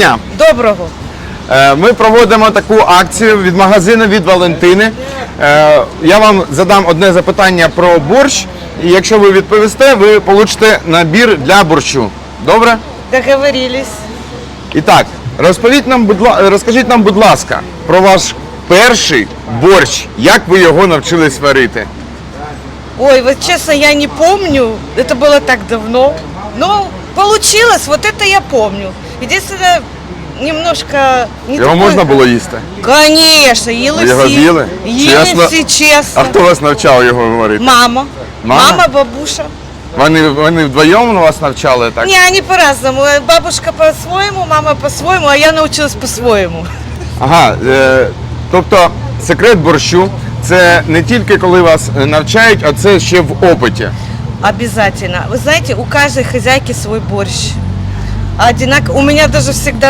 Дня. Доброго. Е, Ми проводимо таку акцію від магазину від Валентини. Е, Я вам задам одне запитання про борщ, і якщо ви відповісте, ви получите набір для борщу. Добре? Договорились. І так, розповідь нам, будь ла- розкажіть нам, будь ласка, про ваш перший борщ. Як ви його навчились варити? Ой, вот честно, я не помню. Это было так давно. Но получилось, вот это я помню. Единственное, немножко не Його такой- можна було їсти? Конечно, ели Ви його все. з'їли? Ели Чесно? честно. А хто вас навчав його варити? Мама. Мама? Мама, бабуша. Вони, вони вдвоєм вас навчали так? Не, они по-разному. Бабушка по-своему, мама по-своему, а я научилась по-своему. Ага, е, тобто секрет борщу це не тільки коли вас е, навчають, а це ще в опиті. Обязательно. Вы знаете, у каждой хозяйки свой борщ. Одинак... У меня даже всегда